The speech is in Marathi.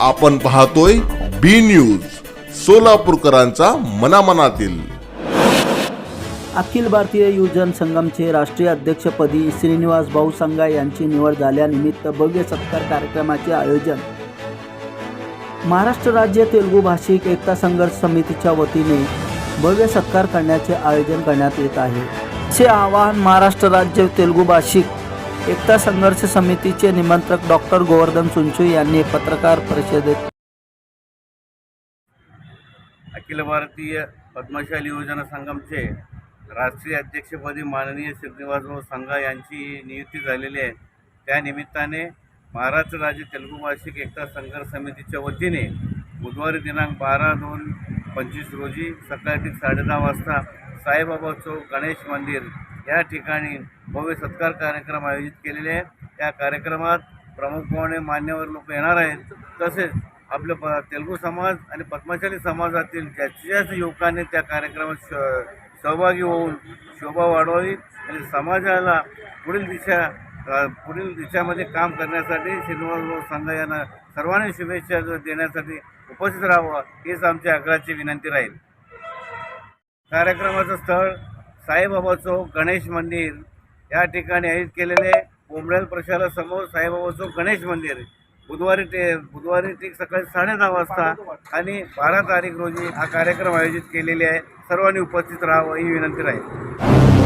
आपण पाहतोय बी न्यूज सोलापूरकरांचा मनामनातील. अखिल भारतीय युवजन संगमचे राष्ट्रीय अध्यक्षपदी श्रीनिवास भाऊ संघा यांची निवड झाल्यानिमित्त भव्य सत्कार कार्यक्रमाचे आयोजन. महाराष्ट्र राज्य तेलुगू भाषिक एकता संघर्ष समितीच्या वतीने भव्य सत्कार करण्याचे आयोजन करण्यात येत आहे. असे आवाहन महाराष्ट्र राज्य तेलुगू भाषिक एकता संघर्ष समितीचे निमंत्रक डॉक्टर गोवर्धन सुंचू यांनी पत्रकार परिषदेत अखिल भारतीय पद्मशाली योजना संघमचे राष्ट्रीय अध्यक्षपदी माननीय श्रीनिवासराव संघा यांची नियुक्ती झालेली आहे. त्यानिमित्ताने महाराष्ट्र राज्य तेलुगू भाषिक एकता संघर्ष समितीच्या वतीने बुधवारी दिनांक बारा दोन पंचवीस रोजी सकाळी साडे साडेदहा वाजता साईबाबा चौक गणेश मंदिर या ठिकाणी भव्य सत्कार कार्यक्रम आयोजित केलेले आहे त्या कार्यक्रमात प्रमुख पाहुणे मान्यवर लोक येणार आहेत. तसेच आपलं प तेलुगू समाज आणि पद्मशाली समाजातील जास्तीत जास्त युवकांनी त्या कार्यक्रमात श सहभागी होऊन शोभा वाढवावी आणि समाजाला पुढील दिशा पुढील दिशामध्ये काम करण्यासाठी श्रीनिवास संघ यांना सर्वांनी शुभेच्छा देण्यासाठी उपस्थित राहावं हीच आमची आग्रहाची विनंती राहील. कार्यक्रमाचं स्थळ साईबाबा चौक गणेश मंदिर या ठिकाणी आयोजित केलेले. कोंबड्याल प्रशालासमोर साईबाबा चौक गणेश मंदिर. बुधवारी ते बुधवारी ठीक सकाळी साडेदहा वाजता आणि बारा तारीख रोजी हा कार्यक्रम आयोजित केलेले आहे. सर्वांनी उपस्थित राहावं ही विनंती राहील.